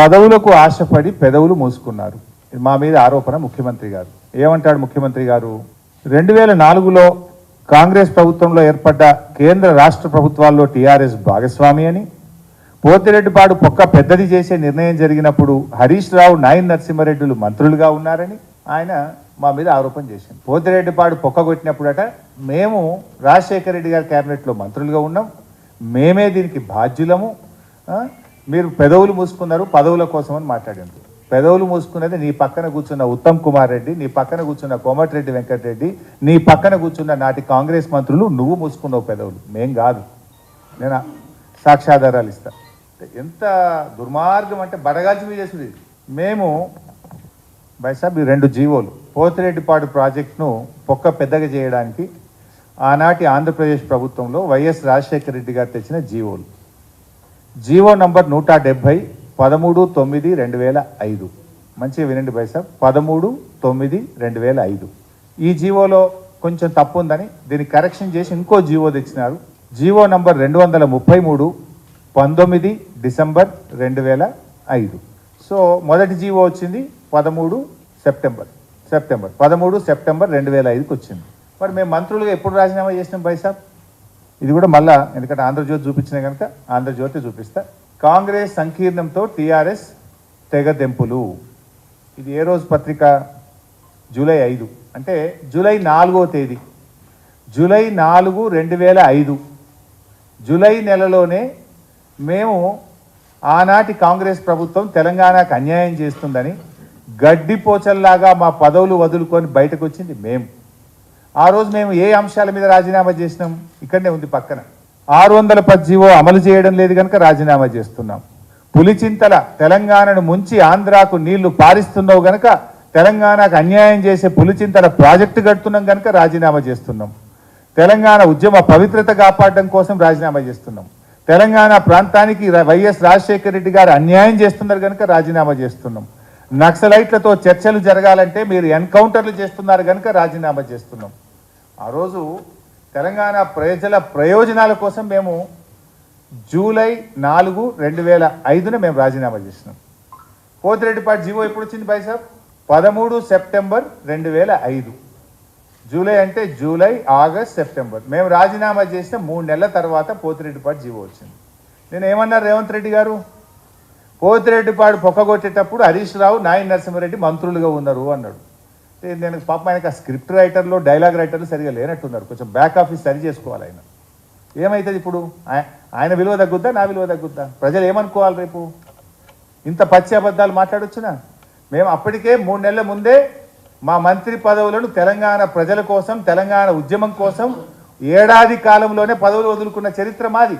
పదవులకు ఆశపడి పెదవులు మూసుకున్నారు. మా మీద ఆరోపణ ముఖ్యమంత్రి గారు. ఏమంటాడు ముఖ్యమంత్రి గారు? రెండు వేల నాలుగులో కాంగ్రెస్ ప్రభుత్వంలో ఏర్పడ్డ కేంద్ర రాష్ట్ర ప్రభుత్వాల్లో టీఆర్ఎస్ భాగస్వామి అని పోతిరెడ్డిపాడు పొక్క పెద్దది చేసే నిర్ణయం జరిగినప్పుడు హరీష్ రావు నాయన్ నరసింహారెడ్డిలు మంత్రులుగా ఉన్నారని ఆయన మా మీద ఆరోపణ చేసింది పోతిరెడ్డిపాడు పొక్క కొట్టినప్పుడట మేము రాజశేఖర రెడ్డి గారి క్యాబినెట్లో మంత్రులుగా ఉన్నాం. మేమే దీనికి బాధ్యులము. మీరు పెదవులు మూసుకున్నారు పదవుల కోసం అని మాట్లాడింది. పెదవులు మూసుకున్నది నీ పక్కన కూర్చున్న ఉత్తమ్ కుమార్ రెడ్డి నీ పక్కన కూర్చున్న కోమటిరెడ్డి వెంకటరెడ్డి నీ పక్కన కూర్చున్న నాటి కాంగ్రెస్ మంత్రులు నువ్వు మూసుకున్నావు పెదవులు. మేం కాదు. నేను? సాక్ష్యాధారాలు ఇస్తా. ఎంత దుర్మార్గం అంటే బడగాల్చి మీ చేసింది. మేము బైసాబ్ ఈ రెండు జీవోలు. పోతిరెడ్డిపాడు ప్రాజెక్టును పొక్క పెద్దగా చేయడానికి ఆనాటి ఆంధ్రప్రదేశ్ ప్రభుత్వంలో వైఎస్ రాజశేఖర రెడ్డి గారు తెచ్చిన జీవోలు. జీవో నంబర్ నూట డెబ్భై పదమూడు తొమ్మిది రెండు వేల ఐదు. మంచిగా వినండి బైసాబ్ పదమూడు తొమ్మిది రెండు వేల ఐదు. ఈ జీవోలో కొంచెం తప్పు ఉందని దీన్ని కరెక్షన్ చేసి ఇంకో జీవో తెచ్చినారు. జీవో నంబర్ రెండు వందల ముప్పై మూడు పంతొమ్మిది డిసెంబర్ రెండు వేల ఐదు. సో మొదటి జీవో వచ్చింది పదమూడు సెప్టెంబర్. సెప్టెంబర్. పదమూడు సెప్టెంబర్ రెండు వేల ఐదుకి వచ్చింది. మరి మేము మంత్రులుగా ఎప్పుడు రాజీనామా చేసినాం బైసాబ్ ఇది కూడా మళ్ళా ఎందుకంటే ఆంధ్రజ్యోతి చూపించిన కనుక ఆంధ్రజ్యోతి చూపిస్తా. కాంగ్రెస్ సంకీర్ణంతో టీఆర్ఎస్ తెగదెంపులు. ఇది ఏ రోజు పత్రిక? జూలై ఐదు. అంటే జూలై నాలుగో తేదీ. జూలై నాలుగు రెండు వేల ఐదు. జూలై నెలలోనే మేము ఆనాటి కాంగ్రెస్ ప్రభుత్వం తెలంగాణకు అన్యాయం చేస్తుందని గడ్డిపోచల్లాగా మా పదవులు వదులుకొని బయటకు వచ్చింది మేము ఆ రోజు మేము ఏ అంశాల మీద రాజీనామా చేసినాం? ఇక్కడనే ఉంది పక్కన. ఆరు వందల పద్జీవో అమలు చేయడం లేదు కనుక రాజీనామా చేస్తున్నాం. పులిచింతల తెలంగాణను ముంచి ఆంధ్రాకు నీళ్ళు పారిస్తున్నావు గనక తెలంగాణకు అన్యాయం చేసే పులిచింతల ప్రాజెక్టు కడుతున్నాం కనుక రాజీనామా చేస్తున్నాం. తెలంగాణ ఉద్యమ పవిత్రత కాపాడడం కోసం రాజీనామా చేస్తున్నాం. తెలంగాణ ప్రాంతానికి వైఎస్ రాజశేఖర రెడ్డి గారు అన్యాయం చేస్తున్నారు కనుక రాజీనామా చేస్తున్నాం. నక్సలైట్లతో చర్చలు జరగాలంటే మీరు ఎన్కౌంటర్లు చేస్తున్నారు కనుక రాజీనామా చేస్తున్నాం. ఆ రోజు తెలంగాణ ప్రజల ప్రయోజనాల కోసం మేము జూలై నాలుగు రెండు వేల ఐదున మేము రాజీనామా చేసినాం. పోతిరెడ్డిపాటి జీవో ఎప్పుడు వచ్చింది బైసాబ్ పదమూడు సెప్టెంబర్ రెండు వేల ఐదు. జూలై అంటే జూలై ఆగస్ట్ సెప్టెంబర్. మేము రాజీనామా చేసిన మూడు నెలల తర్వాత పోతిరెడ్డిపాటి జీవో వచ్చింది. నేను ఏమన్నారు రేవంత్ రెడ్డి గారు? పోతిరెడ్డిపాడు పొక్కగొట్టేటప్పుడు హరీష్ రావు నాయన్ నరసింహారెడ్డి మంత్రులుగా ఉన్నారు అన్నాడు. నేను పాపం ఆయనకి ఆ స్క్రిప్ట్ రైటర్లు డైలాగ్ రైటర్లు సరిగా లేనట్టున్నారు. కొంచెం బ్యాక్ ఆఫీస్ సరి చేసుకోవాలి ఆయన. ఏమవుతుంది ఇప్పుడు? ఆయన విలువ తగ్గుద్దా నా విలువ తగ్గుద్దా? ప్రజలు ఏమనుకోవాలి రేపు? ఇంత పచ్చి అబద్ధాలు మాట్లాడొచ్చునా? మేము అప్పటికే మూడు నెలల ముందే మా మంత్రి పదవులను తెలంగాణ ప్రజల కోసం తెలంగాణ ఉద్యమం కోసం ఏడాది కాలంలోనే పదవులు వదులుకున్న చరిత్ర మాది.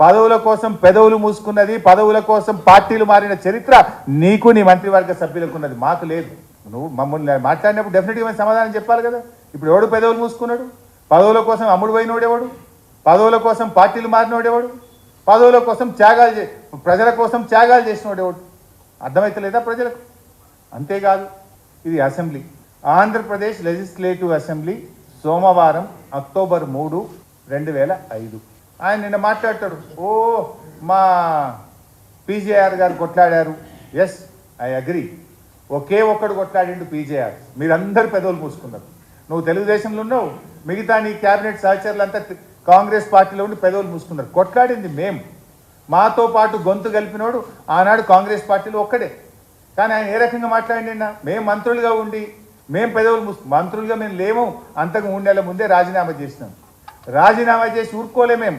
పదవుల కోసం పెదవులు మూసుకున్నది పదవుల కోసం పార్టీలు మారిన చరిత్ర నీకు నీ మంత్రివర్గ సభ్యులకు ఉన్నది. మాకు లేదు. నువ్వు మమ్మల్ని మాట్లాడినప్పుడు డెఫినెట్గా సమాధానం చెప్పాలి కదా? ఇప్పుడు ఎవడు పెదవులు మూసుకున్నాడు? పదవుల కోసం అమ్ముడు పోయినోడేవాడు పదవుల కోసం పార్టీలు మారినోడేవాడు పదవుల కోసం త్యాగాలు చే ప్రజల కోసం త్యాగాలు చేసినోడేవాడు అర్థమవుతలేదా ప్రజలకు? అంతేకాదు ఇది అసెంబ్లీ. ఆంధ్రప్రదేశ్ లెజిస్లేటివ్ అసెంబ్లీ సోమవారం అక్టోబర్ మూడు రెండు వేల ఐదు. ఆయన నిన్న మాట్లాడతాడు. ఓ మా పీజేఆర్ గారు కొట్లాడారు. ఎస్ ఐ అగ్రి ఒకే ఒక్కడు కొట్లాడిండు పీజేఆర్. మీరందరూ పెదవులు మూసుకున్నారు. నువ్వు తెలుగుదేశంలో ఉన్నావు మిగతా నీ క్యాబినెట్ సహచరులంతా కాంగ్రెస్ పార్టీలో ఉండి పెదవులు మూసుకున్నారు. కొట్లాడింది మేము మాతో పాటు గొంతు కలిపినోడు ఆనాడు కాంగ్రెస్ పార్టీలో ఒక్కడే. కానీ ఆయన ఏ రకంగా మాట్లాడినా మేము మంత్రులుగా ఉండి మేము పెదవులు మూసు మంత్రులుగా మేము లేము. అంతకు మూడు నెలల ముందే రాజీనామా చేసినాం. రాజీనామా చేసి ఊరుకోలే మేము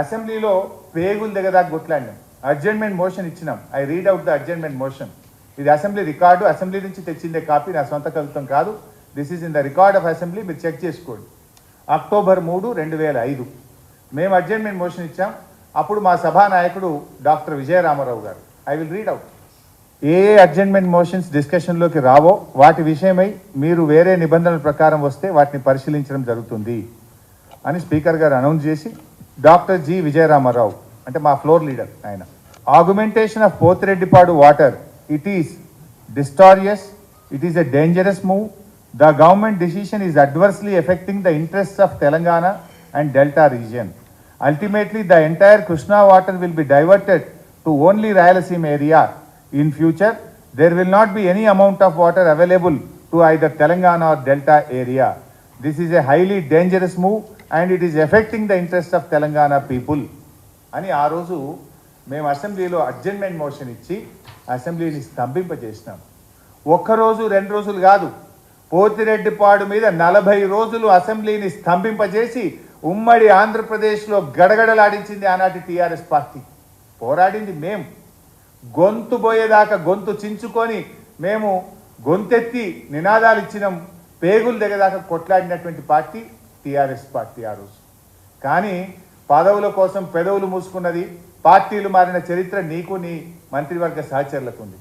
అసెంబ్లీలో పేగులు దాకా కొట్లాడినాం. అడ్జర్న్మెంట్ మోషన్ ఇచ్చినాం. I read out the adjournment motion. ఇది అసెంబ్లీ రికార్డు అసెంబ్లీ నుంచి తెచ్చిందే కాపీ నా సొంత కవిత్వం కాదు. This is in the record of assembly మీరు చెక్ చేసుకోండి. అక్టోబర్ మూడు రెండు వేల ఐదు. మేము అడ్జర్న్మెంట్ మోషన్ ఇచ్చాం. అప్పుడు మా సభానాయకుడు డాక్టర్ విజయరామారావు గారు. I will read out a a adjournment motions డిస్కషన్లోకి రావో వాటి విషయమై మీరు వేరే నిబంధనల ప్రకారం వస్తే వాటిని పరిశీలించడం జరుగుతుంది అని స్పీకర్ గారు అనౌన్స్ చేసి డాక్టర్ జి విజయరామారావు అంటే మా ఫ్లోర్ లీడర్ ఆయన. Argumentation of Pothireddypadu water it is distorious, it is a dangerous move. The government decision is adversely affecting the interests of Telangana and Delta region. Ultimately, the entire Krishna water will be diverted to only Rayalaseema area in future. There will not be any amount of water available to either Telangana or Delta area. This is a highly dangerous move and it is affecting the interests of Telangana people. అని ఆ రోజు మేము అసెంబ్లీలో adjournment motion ఇచ్చి అసెంబ్లీని స్తంభింపజేసినాం. ఒక్కరోజు రెండు రోజులు కాదు పోతిరెడ్డిపాడు మీద నలభై రోజులు అసెంబ్లీని స్తంభింపజేసి ఉమ్మడి ఆంధ్రప్రదేశ్లో గడగడలాడించింది ఆనాటి టీఆర్ఎస్ పార్టీ. పోరాడింది మేము గొంతు పోయేదాకా గొంతు చించుకొని మేము గొంతెత్తి నినాదాలు ఇచ్చినాం పేగులు దగ్గరదాకా కొట్లాడినటువంటి పార్టీ టీఆర్ఎస్ పార్టీ ఆ రోజు. కానీ పదవుల కోసం పెదవులు మూసుకున్నది పార్టీలు మారిన చరిత్ర నీకు నీ మంత్రివర్గ సహచరులకు ఉంది.